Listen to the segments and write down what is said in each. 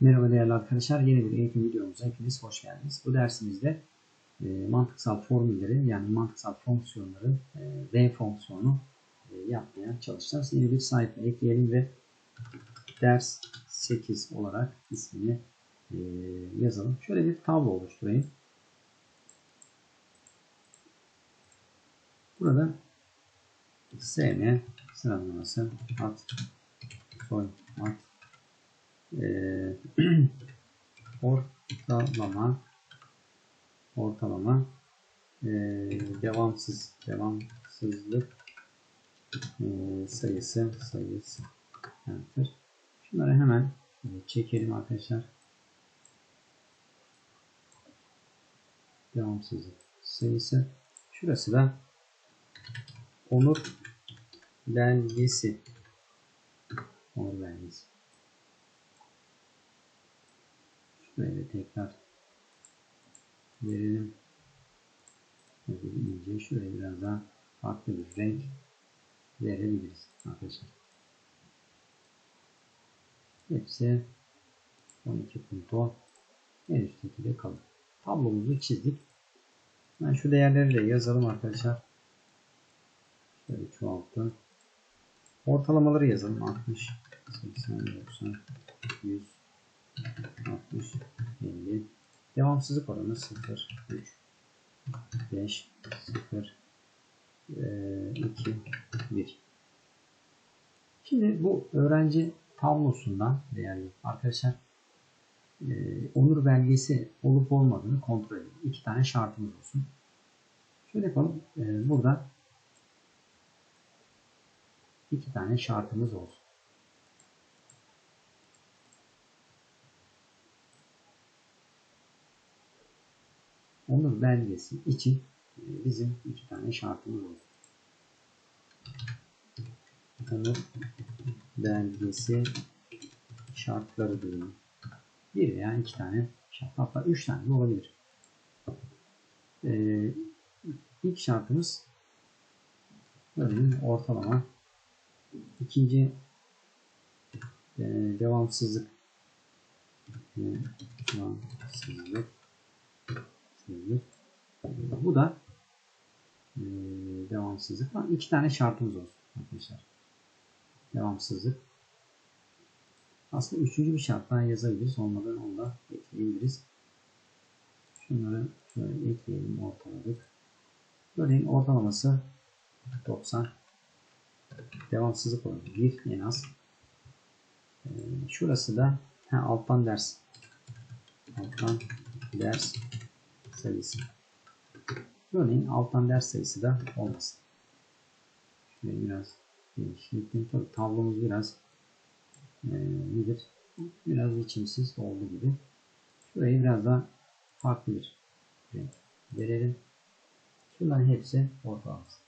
Merhaba değerli arkadaşlar. Yeni bir eğitim videomuza hepiniz hoş geldiniz. Bu dersimizde e, mantıksal formülleri yani mantıksal fonksiyonların e, V fonksiyonu e, yapmaya çalışacağız. Yeni bir sayfa ekleyelim ve ders 8 olarak ismini e, yazalım. Şöyle bir tablo oluşturayım. Burada SM sıralaması at soy at ortalama ortalama devamsız devamsızlık sayısı sayısı enter. Şunları hemen çekelim arkadaşlar. Devamsızlık sayısı. Şurası da onur belgesi. Onur belgesi. Şöyle tekrar verelim. Şöyle ince şöyle biraz daha farklı bir renk verebiliriz arkadaşlar. Hepsi 12 punto en üstteki de kalır. Tablomuzu çizdik. Ben şu değerleri de yazalım arkadaşlar. Şöyle çoğalttım. Ortalamaları yazalım. 60, 80, 90, 100, 60, 50. Devamsızlık oranı 0, 3, 5, 0, 2, 1. Şimdi bu öğrenci tablosundan değerli arkadaşlar e, onur belgesi olup olmadığını kontrol edin. İki tane şartımız olsun. Şöyle yapalım. E, burada iki tane şartımız olsun. Onur belgesi için e, bizim iki tane şartımız olsun. Onur belgesi şartları diyelim. Bir veya iki tane şart. Hatta üç tane de olabilir. Ee, ilk şartımız örneğin ortalama. İkinci e, devamsızlık. Devamsızlık. Bu da devamsızlık var. İki tane şartımız olsun arkadaşlar. Devamsızlık. Aslında üçüncü bir şart daha yazabiliriz. Olmadan onu da ekleyebiliriz. Şunları şöyle ekleyelim. Ortaladık. Örneğin ortalaması 90. Devamsızlık oranı 1 en az. Şurası da ha, alttan ders. Alttan ders sayısı. Örneğin alttan ders sayısı da olmasın. Şöyle biraz genişletelim. Tabii tablomuz biraz e, nedir? Biraz biçimsiz oldu gibi. Şurayı biraz daha farklı bir renk verelim. Şunların hepsi ortalaması.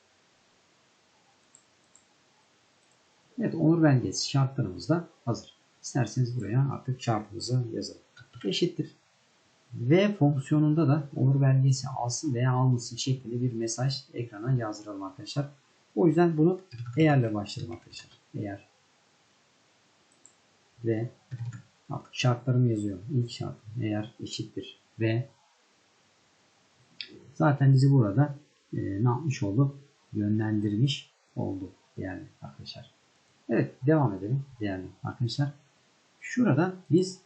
Evet onur belgesi şartlarımız da hazır. İsterseniz buraya artık şartımızı yazalım. Eşittir. V fonksiyonunda da onur belgesi alsın veya almasın şeklinde bir mesaj ekrana yazdıralım arkadaşlar. O yüzden bunu eğerle başlayalım arkadaşlar. Eğer ve artık şartlarımı yazıyorum. İlk şart eğer eşittir ve zaten bizi burada e, ne yapmış oldu? Yönlendirmiş oldu değerli arkadaşlar. Evet devam edelim değerli arkadaşlar. Şurada biz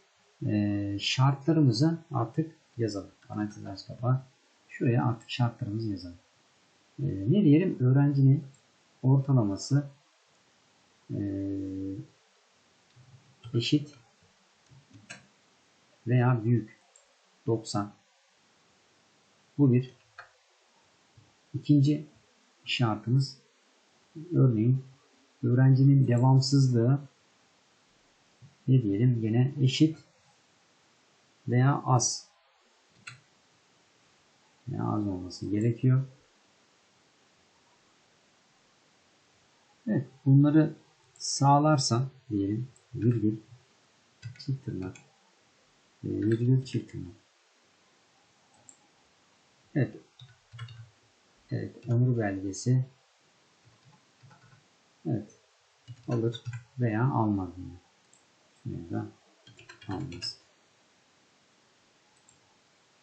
e, şartlarımızı artık yazalım. Parantez aç kapağı. Şuraya artık şartlarımızı yazalım. E, ne diyelim? Öğrencinin ortalaması e, eşit veya büyük 90. Bu bir. İkinci şartımız örneğin öğrencinin devamsızlığı ne diyelim yine eşit veya az veya az olması gerekiyor. Evet bunları sağlarsa diyelim virgül çift tırnak e, virgül çift tırnak Evet Evet onur belgesi evet alır veya almaz. Şuraya da hatamız.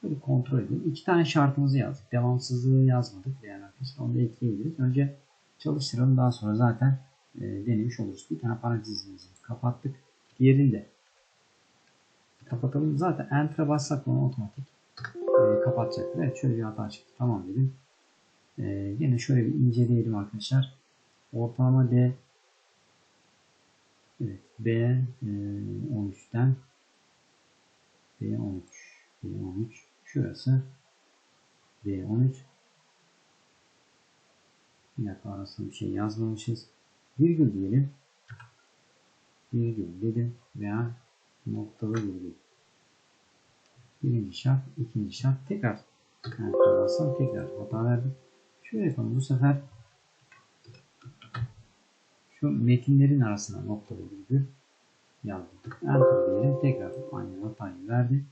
Böyle kontrol edelim. İki tane şartımızı yazdık. Devamsızlığı yazmadık. Yani arkadaşlar onu da ekleyebiliriz. Önce çalıştıralım. Daha sonra zaten e, denemiş oluruz. Bir tane parantezimizi kapattık. Diğerini de kapatalım. Zaten Enter'a bassak onu otomatik e, kapatacaktır. Evet şöyle bir hata çıktı. Tamam dedim. E, yine şöyle bir inceleyelim arkadaşlar. Ortalama D Evet B e, 13'ten B13 B13 şurası B13 bir dakika arasında bir şey yazmamışız. Virgül diyelim. Virgül dedim veya noktalı virgül. Birinci şart, ikinci şart. Tekrar bassam tekrar hata verdim. Şöyle yapalım. Bu sefer şu metinlerin arasına noktalı virgül yazdık. Enter diyelim. Tekrar aynı hatayı verdi.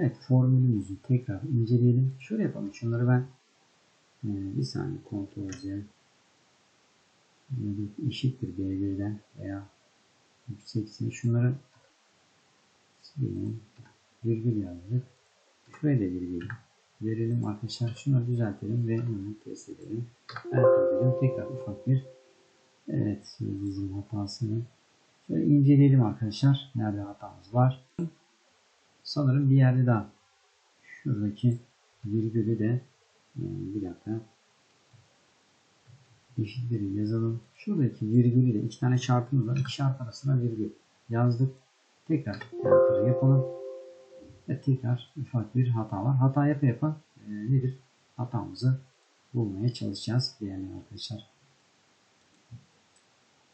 Evet formülümüzü tekrar inceleyelim. Şöyle yapalım. Şunları ben e, bir saniye kontrol Z eşittir B1'den veya yüksekse şunları silelim. Virgül yazdık. Şuraya da virgül verelim arkadaşlar. Şunları düzeltelim ve bunu test edelim. Enter. Tekrar ufak bir Evet bizim hatasını şöyle inceleyelim arkadaşlar. Nerede hatamız var? Sanırım bir yerde daha. Şuradaki virgülü de e, bir dakika eşitleri yazalım. Şuradaki virgülü de iki tane şartımız var. İki şart arasında virgül yazdık. Tekrar enter yapalım. Ve tekrar ufak bir hata var. Hata yapa yapa e, nedir? Hatamızı bulmaya çalışacağız. Yani arkadaşlar.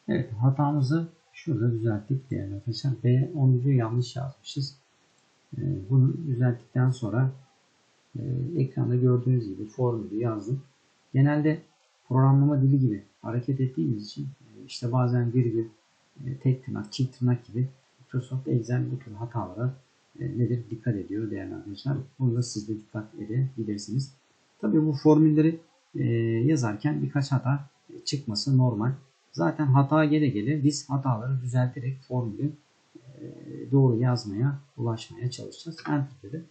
Evet hatamızı şurada düzelttik değerli arkadaşlar. B11'i yanlış yazmışız. Ee, bunu düzelttikten sonra e, ekranda gördüğünüz gibi formülü yazdım. Genelde programlama dili gibi hareket ettiğimiz için e, işte bazen virgül, e, tek tırnak, çift tırnak gibi Microsoft Excel bu tür hatalara nedir dikkat ediyor değerli arkadaşlar. Bunu da siz de dikkat edebilirsiniz. Tabii bu formülleri yazarken birkaç hata çıkması normal. Zaten hata gele gele biz hataları düzelterek formülü doğru yazmaya, ulaşmaya çalışacağız. Enter dedim.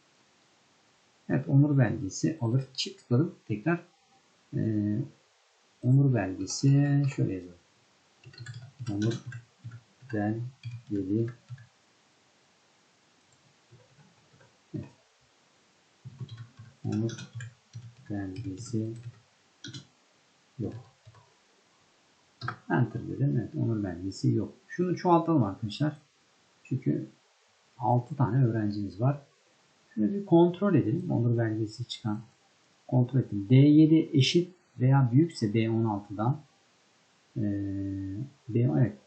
Evet onur belgesi alır. Çift tıkladım. Tekrar e, onur belgesi şöyle yazalım. Onur belgeli onur belgesi yok. Enter dedim. Evet onur belgesi yok. Şunu çoğaltalım arkadaşlar. Çünkü 6 tane öğrencimiz var. Şöyle bir kontrol edelim. Onur belgesi çıkan. Kontrol ettim. D7 eşit veya büyükse B16'dan ee, B, evet.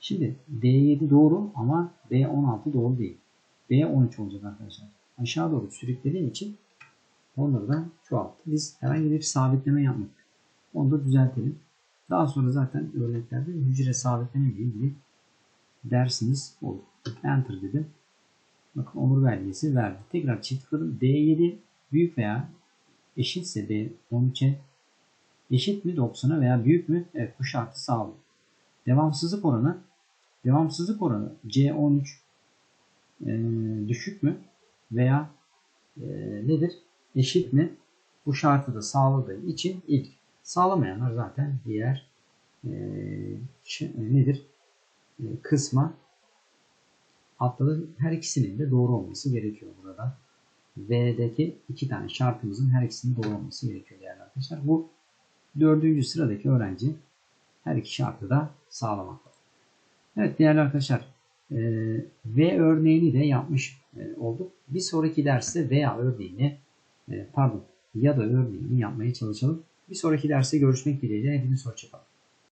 Şimdi D7 doğru ama B16 doğru değil. B13 olacak arkadaşlar. Aşağı doğru sürüklediğim için onları da çoğalttı. Biz herhangi bir sabitleme yapmadık. Onu da düzeltelim. Daha sonra zaten örneklerde hücre sabitleme ile dersiniz olur. Enter dedim. Bakın onur belgesi verdi. Tekrar çift tıkladım. D7 büyük veya eşitse D13'e eşit mi 90'a veya büyük mü? Evet bu şartı sağlıyor. Devamsızlık oranı devamsızlık oranı C13 e, düşük mü veya e, nedir? Eşit mi? Bu şartı da sağladığı için ilk Sağlamayanlar zaten diğer e, nedir? E, kısma atladı. Her ikisinin de doğru olması gerekiyor burada. V'deki iki tane şartımızın her ikisinin doğru olması gerekiyor değerli arkadaşlar. Bu dördüncü sıradaki öğrenci her iki şartı da sağlamakta. Evet değerli arkadaşlar e, V örneğini de yapmış e, olduk. Bir sonraki derste veya örneğini pardon ya da örneğini yapmaya çalışalım. Bir sonraki derste görüşmek dileğiyle. Hepiniz hoşçakalın.